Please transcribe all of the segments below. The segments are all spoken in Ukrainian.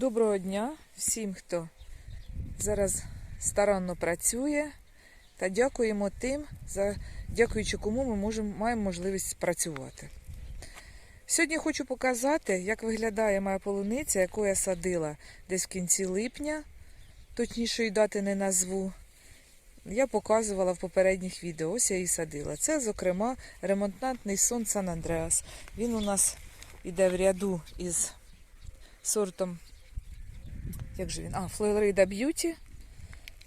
Доброго дня всім, хто зараз старанно працює. Та дякуємо тим, за, дякуючи кому ми можемо, маємо можливість працювати. Сьогодні хочу показати, як виглядає моя полуниця, яку я садила десь в кінці липня, точнішої дати не назву. Я показувала в попередніх відео, ось я її садила. Це, зокрема, ремонтантний сон Сан Андреас. Він у нас іде в ряду із сортом як же він? А, Флорида Б'юті.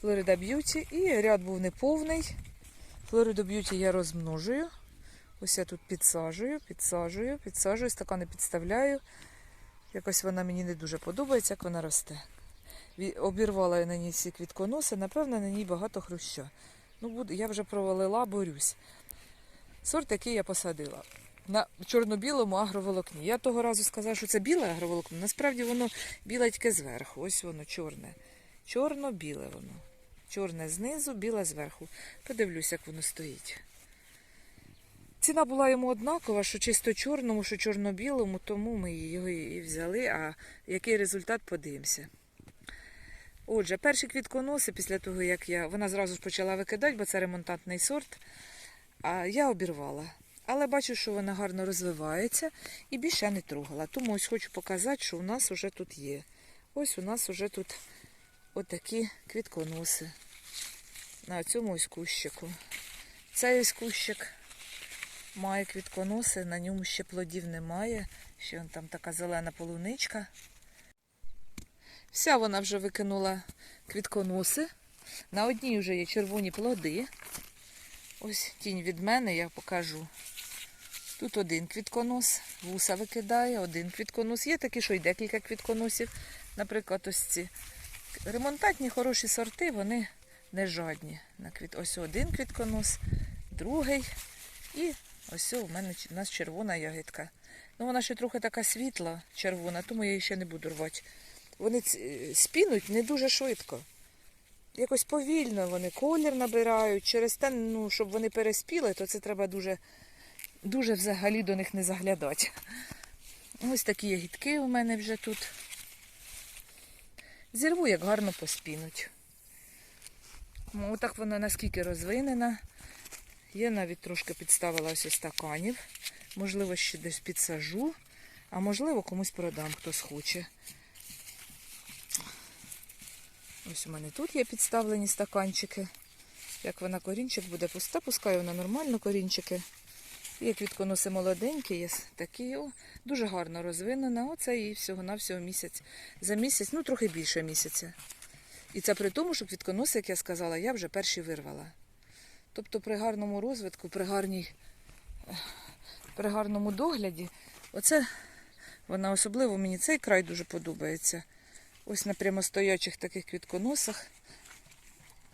Флорида Б'юті. І ряд був неповний. Флориду Б'юті я розмножую. Ось я тут підсаджую, підсаджую, підсаджую, стакани підставляю. Якось вона мені не дуже подобається, як вона росте. Обірвала я на ній всі квітконоси, напевно, на ній багато хруща. Ну, я вже провалила, борюсь. Сорт, який я посадила. На чорно-білому агроволокні. Я того разу сказала, що це біле агроволокно. Насправді воно біле зверху. Ось воно чорне. Чорно-біле воно. Чорне знизу, біле зверху. Подивлюсь, як воно стоїть. Ціна була йому однакова, що чисто чорному, що чорно-білому, тому ми його і взяли. А який результат подивимося. Отже, перші квітконоси після того, як я. Вона зразу ж почала викидати, бо це ремонтантний сорт. А я обірвала. Але бачу, що вона гарно розвивається і більше не трогала. Тому ось хочу показати, що у нас вже тут є. Ось у нас вже тут отакі квітконоси. На цьому ось кущику. Цей ось кущик має квітконоси, на ньому ще плодів немає. Ще вон там така зелена полуничка. Вся вона вже викинула квітконоси. На одній вже є червоні плоди. Ось тінь від мене я покажу. Тут один квітконос, вуса викидає, один квітконос. Є такі, що й декілька квітконосів. Наприклад, ось ці ремонтантні хороші сорти, вони не жадні. На квіт... Ось один квітконос, другий. І ось у мене у нас червона ягідка. Ну, вона ще трохи така світла, червона, тому я її ще не буду рвати. Вони спінуть не дуже швидко. Якось повільно вони колір набирають. Через те, ну, щоб вони переспіли, то це треба дуже, дуже взагалі до них не заглядати. Ось такі ягідки у мене вже тут. Зірву, як гарно поспінуть. Ну, Отак вона наскільки розвинена. Я навіть трошки підставила ось ось стаканів. Можливо, ще десь підсажу, а можливо, комусь продам, хто схоче. Ось у мене тут є підставлені стаканчики. Як вона корінчик буде пуста, пускаю вона нормально корінчики. Є квітконоси молоденькі, є такі. О, дуже гарно розвинена. Оце їй всього-навсього місяць. За місяць, ну трохи більше місяця. І це при тому, що квітконоси, як я сказала, я вже перші вирвала. Тобто при гарному розвитку, при, гарній, при гарному догляді, оце вона особливо мені цей край дуже подобається. Ось на прямостоячих таких квітконосах.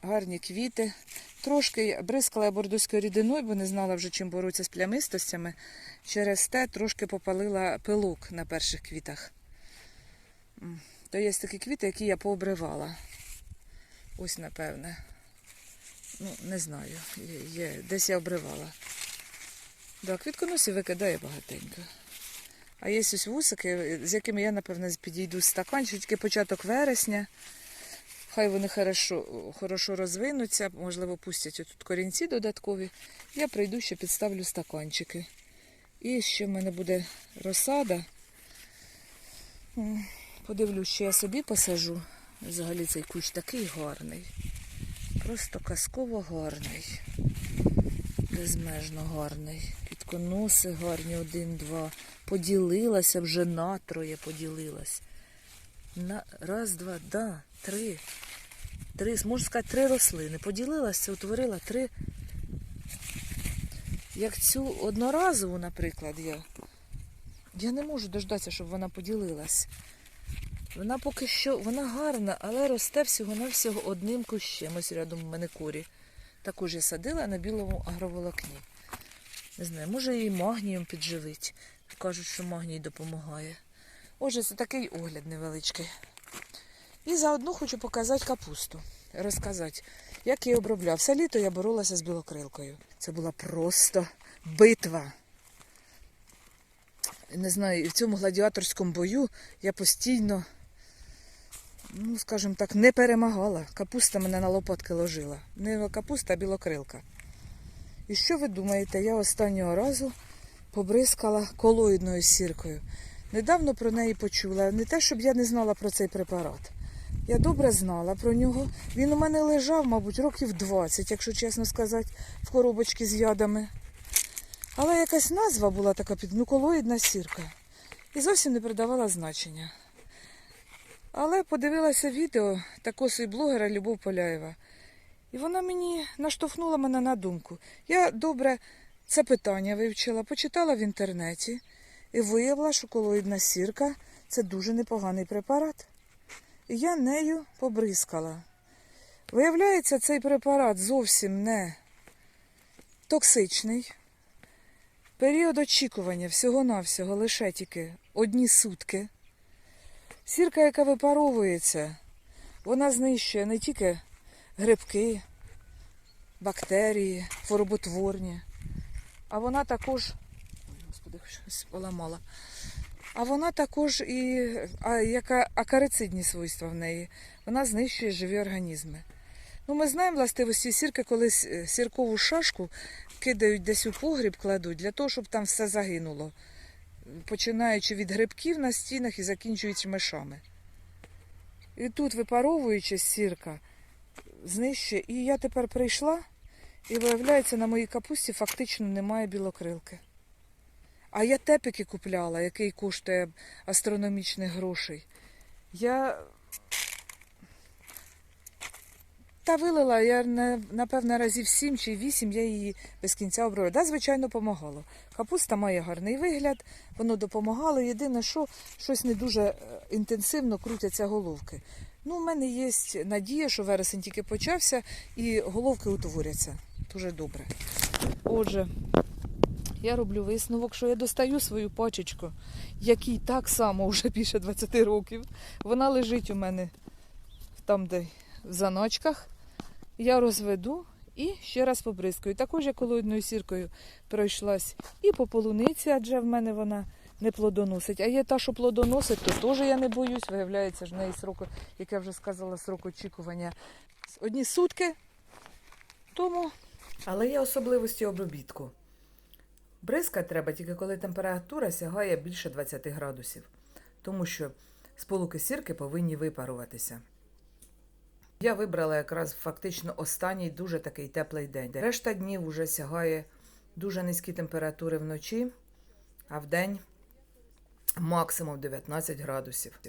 Гарні квіти. Трошки бризкала я бордоською рідиною, бо не знала вже, чим боротися з плямистостями. Через те трошки попалила пилок на перших квітах. То є такі квіти, які я пообривала. Ось, напевне. Ну, не знаю. Є, є. Десь я обривала. Да, квітконосів викидає багатенько. А є ось вусики, з якими я, напевне, підійду з стаканчик, початок вересня. Хай вони хорошо, хорошо розвинуться, можливо, пустять тут корінці додаткові. Я прийду ще підставлю стаканчики. І ще в мене буде розсада. Подивлюсь, що я собі посажу. Взагалі цей кущ такий гарний. Просто казково гарний. Безмежно гарний. Квітконоси гарні, один, два. Поділилася вже на троє поділилась. На раз, два, да, три. Три, можна сказати, три рослини. Поділилася, утворила три. Як цю одноразову, наприклад, я. Я не можу дождатися, щоб вона поділилась. Вона поки що, вона гарна, але росте всього-навсього одним кущем. Ось рядом у мене курі. Також я садила на білому агроволокні. Не знаю, може її магнієм підживить. Кажуть, що магній допомагає. Отже, це такий огляд невеличкий. І заодно хочу показати капусту. Розказати, як її обробляв. Все літо я боролася з білокрилкою. Це була просто битва. Не знаю, і в цьому гладіаторському бою я постійно ну, скажімо так, не перемагала. Капуста мене на лопатки ложила. Не капуста, а білокрилка. І що ви думаєте, я останнього разу побризкала колоїдною сіркою. Недавно про неї почула. Не те, щоб я не знала про цей препарат. Я добре знала про нього. Він у мене лежав, мабуть, років 20, якщо чесно сказати, в коробочці з ядами. Але якась назва була така під ну, колоїдна сірка. І зовсім не придавала значення. Але подивилася відео такого блогера Любов Поляєва. І вона мені наштовхнула мене на думку. Я добре це питання вивчила, почитала в інтернеті і виявила, що колоїдна сірка це дуже непоганий препарат. Я нею побризкала. Виявляється, цей препарат зовсім не токсичний. Період очікування всього-навсього лише тільки одні сутки. Сірка, яка випаровується, вона знищує не тільки грибки, бактерії, хвороботворні, а вона також. Ой, господи, щось поламала. А вона також і а, яка акарицидні свойства в неї. Вона знищує живі організми. Ну, ми знаємо властивості сірки, коли сіркову шашку кидають десь у погріб, кладуть для того, щоб там все загинуло. Починаючи від грибків на стінах і закінчуючи мишами. І тут, випаровуючи сірка, знищує. І я тепер прийшла, і виявляється, на моїй капусті фактично немає білокрилки. А я тепики купляла, який коштує астрономічних грошей. Я та вилила, я напевно разів сім чи вісім я її без кінця обробила. Да, звичайно, помагало. Капуста має гарний вигляд, воно допомагало. Єдине, що щось не дуже е, інтенсивно крутяться головки. Ну, у мене є надія, що вересень тільки почався і головки утворяться. Дуже добре. Отже, я роблю висновок, що я достаю свою пачечку, якій так само вже більше 20 років. Вона лежить у мене там, де в заначках. Я розведу і ще раз побризкаю. Також я колоїдною сіркою пройшлась і по полуниці, адже в мене вона не плодоносить. А є та, що плодоносить, то теж я не боюсь. Виявляється, ж в неї срок, як я вже сказала, срок очікування одні сутки. Тому. Але є особливості обробітку. Бризкати треба тільки коли температура сягає більше 20 градусів, тому що сполуки сірки повинні випаруватися. Я вибрала якраз фактично останній дуже такий теплий день. де Решта днів вже сягає дуже низькі температури вночі, а в день максимум 19 градусів.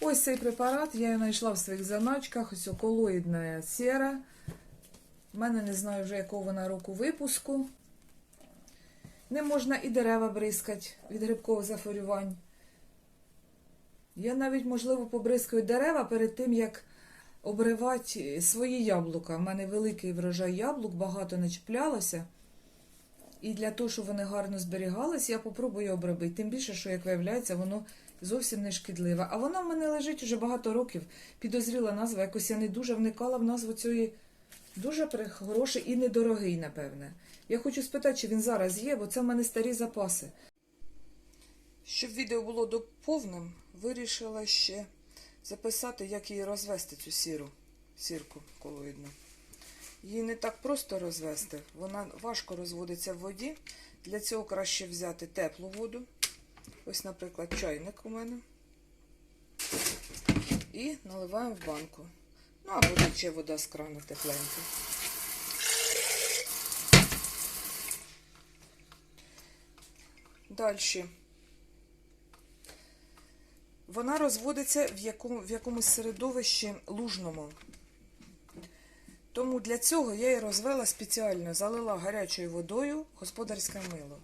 Ось цей препарат я знайшла в своїх заначках. Ось колоїдна сера. У мене не знаю вже якого вона року випуску. Не можна і дерева бризкати від грибкових захворювань. Я навіть, можливо, побризкаю дерева перед тим, як обривати свої яблука. У мене великий врожай яблук, багато не чіплялося. І для того, щоб вони гарно зберігалися, я попробую обробити. Тим більше, що, як виявляється, воно зовсім не шкідливе. А воно в мене лежить уже багато років. Підозріла назва. Якось я не дуже вникала в назву цієї дуже хороший і недорогий, напевне. Я хочу спитати, чи він зараз є, бо це в мене старі запаси. Щоб відео було доповним, вирішила ще записати, як її розвести, цю сіру сірку колоїдну. Її не так просто розвести, вона важко розводиться в воді. Для цього краще взяти теплу воду. Ось, наприклад, чайник у мене. І наливаємо в банку. Ну, або тече вода з крану тепленька. Далі. Вона розводиться в, якому, в якомусь середовищі лужному. Тому для цього я її розвела спеціально, залила гарячою водою господарське мило.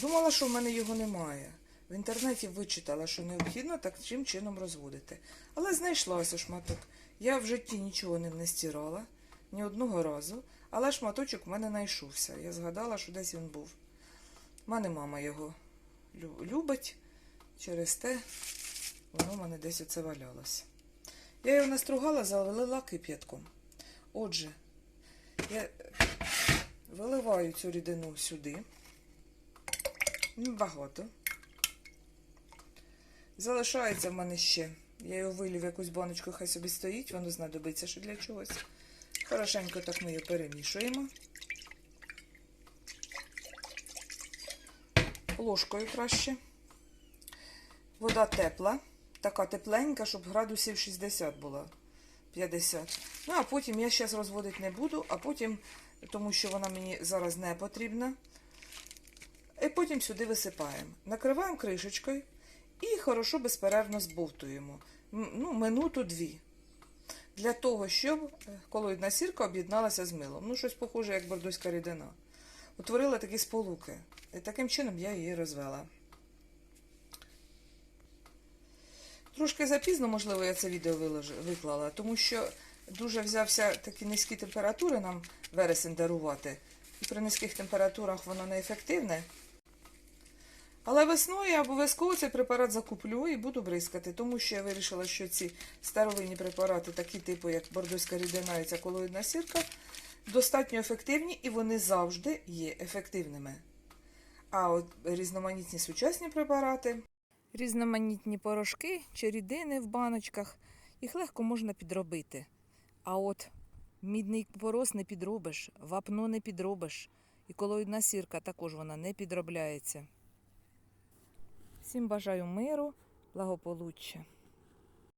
Думала, що в мене його немає. В інтернеті вичитала, що необхідно таким чином розводити. Але знайшла ось шматок. Я в житті нічого не стирала, ні одного разу, але шматочок в мене знайшовся. Я згадала, що десь він був. У мене мама його любить, через те воно в мене десь оце валялося. Я його настругала, залила кип'ятком. Отже, я виливаю цю рідину сюди. Багато. Залишається в мене ще. Я його вилів в якусь баночку, хай собі стоїть, воно знадобиться ще для чогось. Хорошенько так ми його перемішуємо. Ложкою краще. Вода тепла, така тепленька, щоб градусів 60 була. 50. Ну, а потім я зараз розводити не буду, а потім, тому що вона мені зараз не потрібна. І потім сюди висипаємо. Накриваємо кришечкою і хорошо безперервно збовтуємо. Ну, минуту-дві. Для того, щоб е, колоїдна сірка об'єдналася з милом. Ну, щось похоже, як бордоська рідина. Утворила такі сполуки. І таким чином я її розвела. Трошки запізно, можливо, я це відео виклала, тому що дуже взявся такі низькі температури нам вересень дарувати. І при низьких температурах воно неефективне. Але весною я обов'язково цей препарат закуплю і буду бризкати, тому що я вирішила, що ці старовинні препарати, такі типу, як бордоська рідина і ця колоїдна сірка, достатньо ефективні і вони завжди є ефективними. А от різноманітні сучасні препарати, різноманітні порошки чи рідини в баночках, їх легко можна підробити. А от мідний порос не підробиш, вапно не підробиш, і колоїдна сірка також вона не підробляється. Всім бажаю миру, благополуччя.